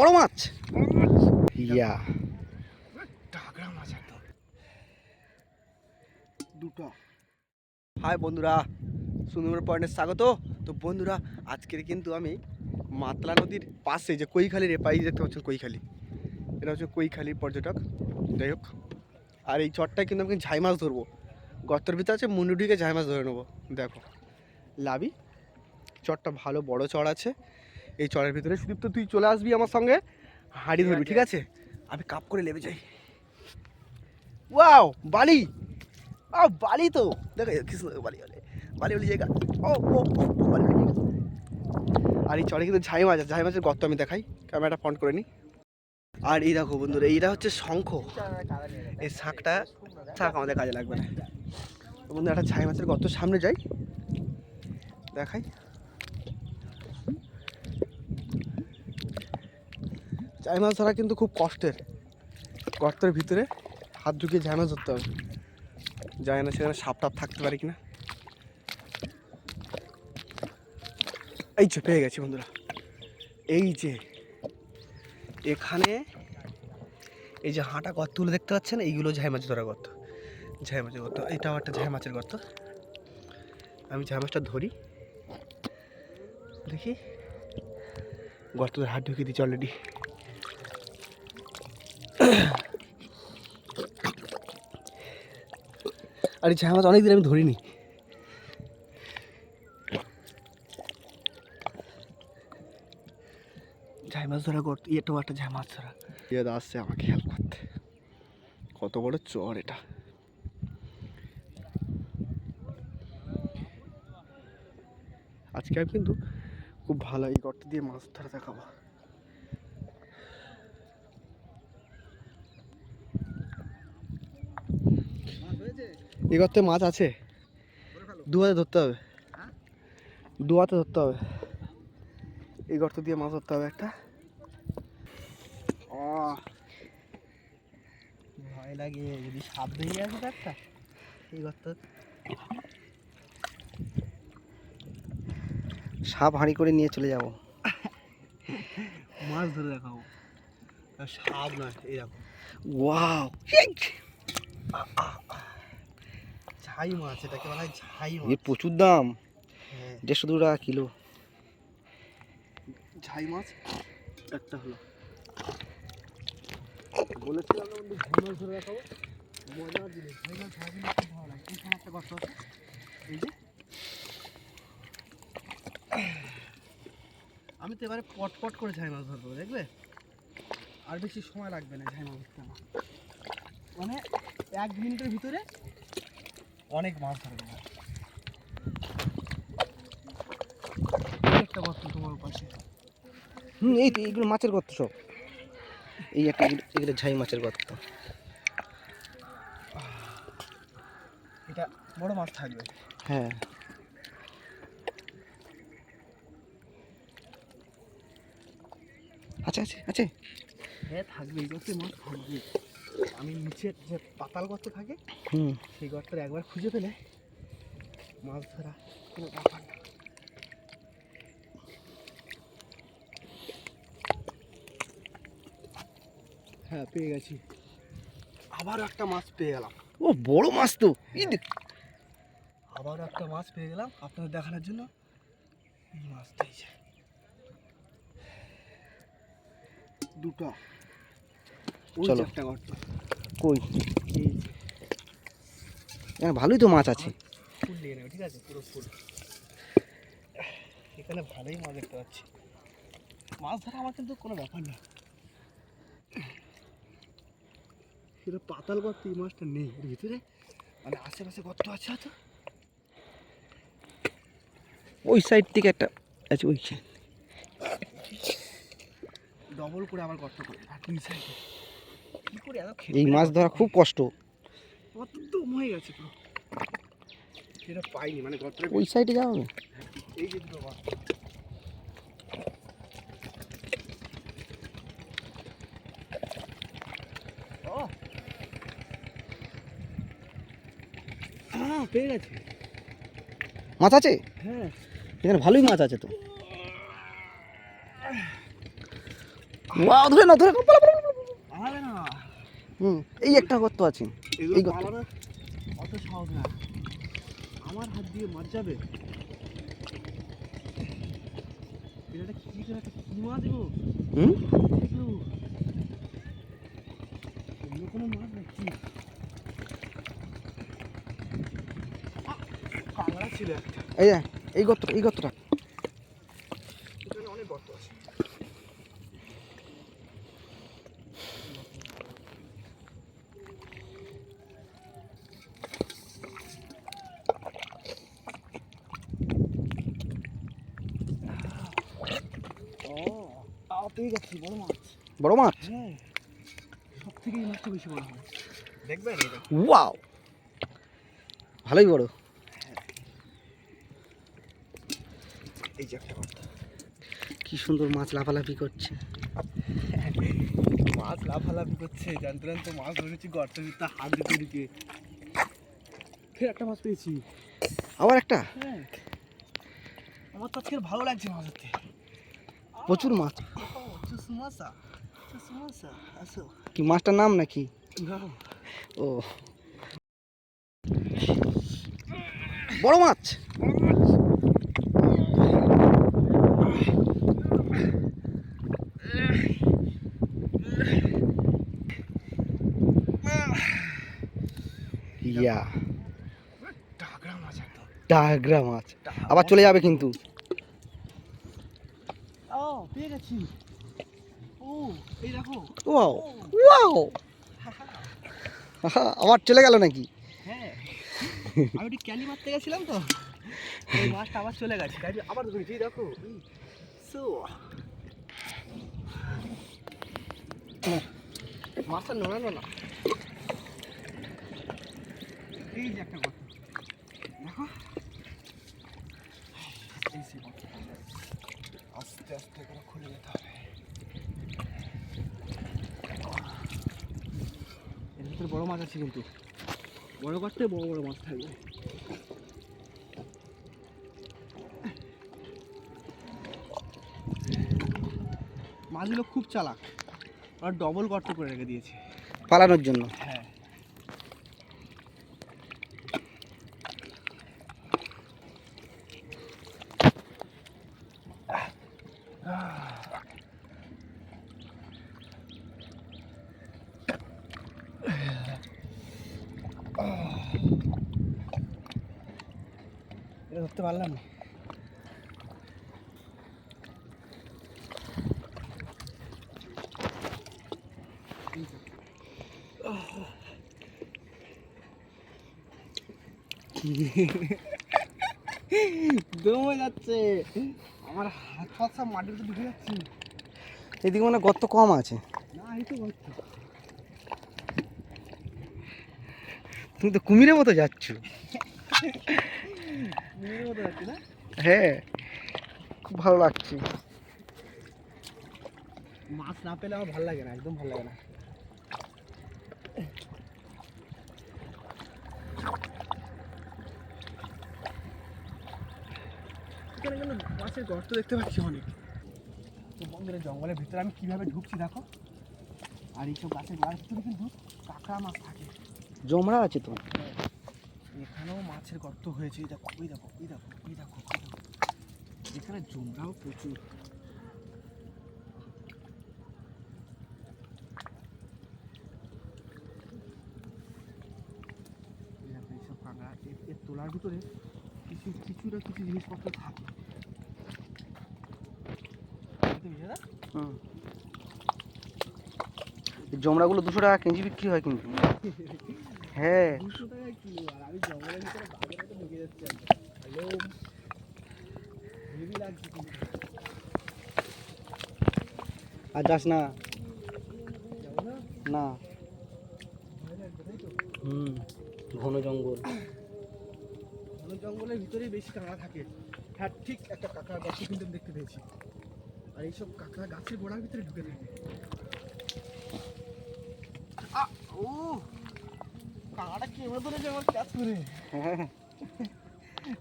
বড় মাছ। ইয়া। টাকরা মাছ একদম। দুটো। হাই বন্ধুরা সুন্দরবন পয়েন্টে স্বাগত। তো বন্ধুরা আজকের কিন্তু আমি মাতলা নদীর পাশে যে কৈখালির এপাই দেখতে পাচ্ছেন কৈখালি। এটা হচ্ছে কৈখালি পর্যটক। যাই হোক আর এই চটটায় কিন্তু আমি ঝাই মাছ ধরবো। গর্তের ভিতরে আছে মুন্ডুডিকে ঝাই মাছ ধরে নেব। দেখো লাভি চটটা ভালো বড় চড় আছে। এই চড়ের ভিতরে। সুদীপ্ত, তুই চলে আসবি আমার সঙ্গে? হাঁড়ি ধরবি, ঠিক আছে? আমি কাপ করে নেবে যাই। ওয়াও, বালি! ও বালি তো! দেখো কি সুন্দর বালি বালি। বালি বালি জায়গা। ও ও আর এই চড়ে কিন্তু ঝাই মাছ, ঝাই মাছের গর্ত আমি দেখাই। ক্যামেরাটা ফন্ট করে নিই আর এই দেখো বন্ধুরা, এইটা হচ্ছে শঙ্খ। এই শাঁখটা শাঁখ আমাদের কাজে লাগবে না। তো বন্ধু একটা ঝাই মাছের গর্ত সামনে যাই। দেখাই। ঝাই মাছ ধরা কিন্তু খুব কষ্টের। গর্তের ভিতরে হাত ঢুকিয়ে ঝাই মাছ ধরতে হবে। যায় না সেখানে সাপ টাপ থাকতে পারে কিনা। এই যে, পেয়ে গেছি বন্ধুরা। এই যে, এখানে এই যে হাঁটা গর্তগুলো দেখতে পাচ্ছেন, এইগুলো ঝাই মাছ ধরা গর্ত। ঝাই মাছের গর্ত এটাও একটা ঝাই মাছের গর্ত। আমি ঝাই মাছটা ধরি। দেখি। গর্ত হাত ঢুকিয়ে দিচ্ছি অলরেডি আর এই ঝাই মাছ অনেকদিন আমি ধরিনি। ঝাই মাছ ধরা করতে এটাও একটা ঝাই মাছ ধরা। ইয়ে আসছে আমাকে হেল্প করতে। কত বড় চর এটা। আজকে আমি কিন্তু খুব ভালো এই গর্ত দিয়ে মাছ ধরা দেখাবো। এই গর্তে মাছ আছে। দু হাতে ধরতে হবে। দু হাতে ধরতে হবে। এই গর্ত দিয়ে মাছ ধরতে হবে একটা। ভয় লাগে যদি সাপ বেরিয়ে আসে একটা। এই গর্ত। সাপ হাঁড়ি করে নিয়ে চলে যাব। মাছ ধরে দেখাবো। সাপ না এরকম ওয়াও। ছাই মাছ এটাকে বলা হয় ছাই এর প্রচুর দাম। হ্যাঁ। দেড়শো দু টাকা কিলো। ছাই মাছ একটা হলো। বলেছিলাম ঝাই মাছ ধরে দেখাবো। মজার জিনিস ঝাই মাছ ঝাই মাছ খুব ভালো লাগে। এখানে একটা গর্ত আছে এই যে। আমি তো এবারে পট পট করে ঝাই মাছ ধরবো দেখবে আর বেশি সময় লাগবে না ঝাই মাছ ধরতে আমার। মানে এক মিনিটের ভিতরে অনেক মাছ ধরবে একটা গর্ত তোমার পাশে। হুম এই এইগুলো মাছের গর্ত সব। এই একটা এগুলো- ঝাই মাছের গর্ত। এটা বড় মাছ থাকবে। হ্যাঁ। আছে আছে আছে। হ্যাঁ থাকবে গর্তে মাছ থাকবে আমি নিচের যে পাতাল গর্ত থাকে সেই গর্তটা একবার খুঁজে পেলে মাছ ধরা কোনো ব্যাপার না। হ্যাঁ পেয়ে গেছি। আবারও একটা মাছ পেয়ে গেলাম। ও বড় মাছ তো। আবারও একটা মাছ পেয়ে গেলাম আপনাদের দেখানোর জন্য। এই মাছটাই যে। দুটো। চলো। একটা গর্ত কই? হ্যাঁ ভালোই তো মাছ আছে। ফুল নিয়ে নেবে ঠিক আছে? পুরো ফুল। এখানে ভালোই মাছ দেখতে পাচ্ছি। মাছ ধরা আমার কিন্তু কোনো ব্যাপার না। সেটা পাতাল গর্ত এই মাছটা নেই। এর ভিতরে? মানে আশেপাশে গর্ত আছে হয়তো। ওই সাইড থেকে একটা আছে ওই side। ডবল করে আবার গর্ত করে আর দুই সাইডে এই মাছ ধরা খুব কষ্ট। হয়ে গেছে পাইনি মানে ওই সাইডে যাও। না এই যে দুটো গর্ত হ্যাঁ পেয়ে গেছে। মাছ আছে? হ্যাঁ। এখানে ভালোই মাছ আছে তো। ধরে না ধরে নাও, পালা, পালা, পালা, পালা। পালাবে না হুম এই একটা গর্ত আছে। এই গর্ত। অত সহজ না। আমার হাত দিয়ে মার যাবে? এটা কি করে একটা কি মাছ গো হুম অন্য কোনো মাছ নাকি? আ, কাঁকড়া ছিল এই এই গর্তটা এই গর্তটা এখানে অনেক গর্ত আছে ও তাও পেয়ে গেছি বড় মাছ। বড় মাছ? হ্যাঁ সব থেকে এই মাছটা বেশি বড় হয়। দেখবেন এটা? ওয়াও! ভালোই বড়। এই যে একটা গর্ত কি সুন্দর মাছ লাফালাফি করছে। মাছ লাফালাফি করছে জানতে জানতে মাছ ধরেছি গর্তের ভিতরে হাত দিতে দিতে। ফের একটা মাছ পেয়েছি। আবার একটা? হ্যাঁ। আমার তো আজকে ভালো লাগছে মাছ ধরতে। প্রচুর মাছ। কি মাছটার নাম নাকি? ও। বড় মাছ। ইয়া। টাগরা মাছ আবার চলে যাবে কিন্তু ও পেয়ে গেছি ও এই দেখো আবার চলে গেল নাকি? হ্যাঁ। আমি মারতে তো। মাছটা আবার চলে গেছে। তাই আবার দেখো। সো মাছটা এই একটা আস্তে আস্তে করে খুলে যেতে হবে এর ভিতরে বড় মাছ আছে কিন্তু। বড় করতে বড় বড় মাছ থাকবে। মাছগুলো খুব চালাক। আর ডবল গর্ত করে রেখে দিয়েছে। পালানোর জন্য? হ্যাঁ। ধরতে পারলাম না। দমে যাচ্ছে। আমার হাত সব ঢুকে যাচ্ছে। এদিকে মানে গর্ত কম আছে। না এই তো গর্ত। তুমি তো কুমিরের মতো যাচ্ছ মেয়ের মতো যাচ্ছে না হ্যাঁ খুব ভালো লাগছে। মাছ না পেলে আমার ভালো লাগে না একদম ভালো লাগে না। এখানে কিন্তু মাছের গর্ত দেখতে পাচ্ছি অনেক। তো বন্ধুরা জঙ্গলের ভিতরে আমি কীভাবে ঢুকছি দেখো। আর এইসব গাছের গোড়ার ভিতরে কিন্তু কাঁকড়া মাছ থাকে। জমরা আছে তো? এখানেও মাছের গর্ত হয়েছে। এই দেখো ওই দেখো ওই দেখো ওই দেখো ওই দেখো। এখানে জমরাও প্রচুর। এই এর- তোলার ভিতরে কিছু কিছু না কিছু জিনিসপত্র থাকে এই জমরাগুলো দুশো টাকা কেজি বিক্রি হয় কিন্তু। হ্যাঁ। আর আমি জঙ্গলের ভিতরে বাজারে তো ঢুকে যাচ্ছি হ্যালো হেভি লাগছে কিন্তু আর যাস না। না। হুম ঘন জঙ্গল। ঘন জঙ্গলের ভিতরেই বেশি কাঁকড়া থাকে। হ্যাঁ ঠিক একটা কাঁকড়া গাছ কিন্তু আমি দেখতে পেয়েছি। আর এইসব কাঁকড়া গাছের গোড়ার ভিতরে ঢুকে থাকে। ও! কাঁকড়াটা কেমন ধরেছে আমার ক্যাচ করে?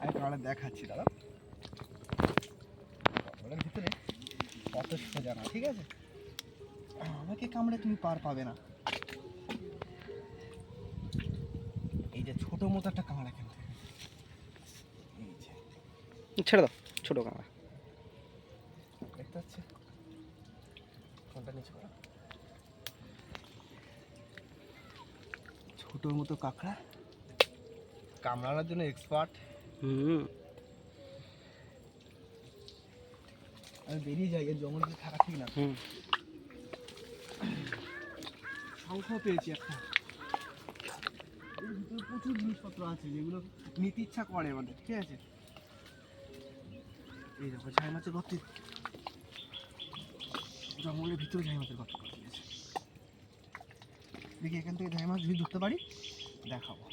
আমি কাঁকড়া দেখাচ্ছি দাদা। জঙ্গলের ভিতরে কত সোজা না ঠিক আছে? আমাকে কামড়ে তুমি পার পাবে না। এই যে ছোট মতো একটা কামড়া যে। ছেড়ে দাও ছোটো কাঁকড়া দেখতে পাচ্ছি ফোনটা নিচে ছোটোর মতো কাঁকড়া। কামড়ানোর জন্য এক্সপার্ট হুম। আমি বেরিয়ে যাই এর জঙ্গল থাকা ঠিক না। হুম। শঙ্খ পেয়েছি একটা। ভিতরে প্রচুর জিনিসপত্র আছে যেগুলো নিতে ইচ্ছা করে আমাদের ঠিক আছে? এই দেখো ঝাই মাছের গর্ত। জঙ্গলের ভিতরে ঝাই মাছের গর্ত। দেখি এখান থেকে ঝাই মাছ যদি ধরতে পারি, দেখাবো।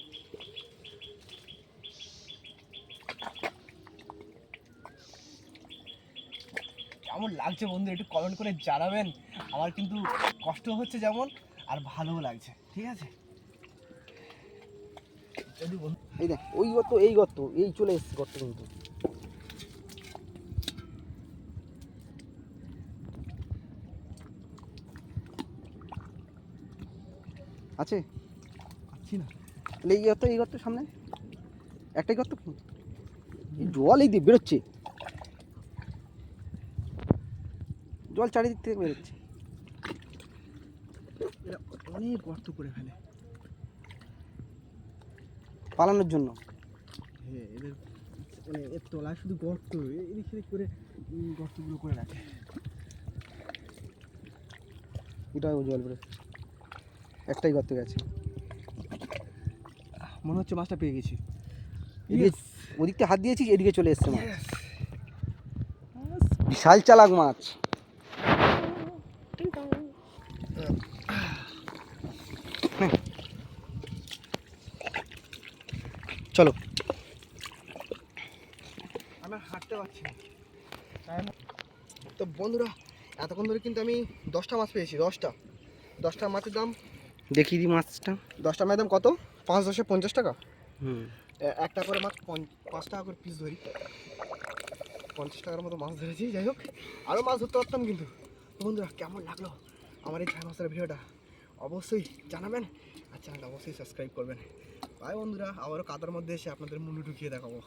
কেমন লাগছে বন্ধু, একটু কমেন্ট করে জানাবেন। আমার কিন্তু কষ্ট হচ্ছে যেমন, আর ভালোও লাগছে, ঠিক আছে? যদি বন্ধু এই দেখ, ওই গর্ত, এই গর্ত, এই চলে এসছে গর্ত কিন্তু। আছে? পাচ্ছি না। তাহলে এই গর্ত এই গর্ত সামনে? একটাই গর্ত? কি? জল এই দিয়ে বেরোচ্ছে। জল চারিদিক থেকে বেরোচ্ছে। অনেক গর্ত করে ফেলে। পালানোর জন্য। হ্যাঁ এদের মানে এর তলায় শুধু গর্ত এদিক সেদিক করে গর্তগুলো করে রাখে। এটাও জল বেরোচ্ছে? একটাই গর্ত গেছে মনে হচ্ছে মাছটা পেয়ে গেছি। ওদিকটা হাত দিয়েছিস এদিকে চলে এসছে মাছ। বিশাল চালাক মাছ। চলো। আমি হাঁটতে পারছি? তো বন্ধুরা এতক্ষণ ধরে কিন্তু আমি দশটা মাছ পেয়েছি দশটা। দশটা মাছের দাম দেখি দি মাছটা। দশটা দাম কত? পাঁচ দশে পঞ্চাশ টাকা? হুম। একটা করে মাছ পাঁচ টাকা করে পিস ধরি। পঞ্চাশ টাকার মতো মাছ ধরেছি যাই হোক। আরও মাছ ধরতে পারতাম কিন্তু। বন্ধুরা কেমন লাগল আমার এই ছয় মাসের ভিডিওটা? অবশ্যই জানাবেন। আর চ্যানেলটা অবশ্যই সাবস্ক্রাইব করবেন। বাই বন্ধুরা আবারও কাদার মধ্যে এসে আপনাদের মুন্ডু ঢুকিয়ে দেখাবো।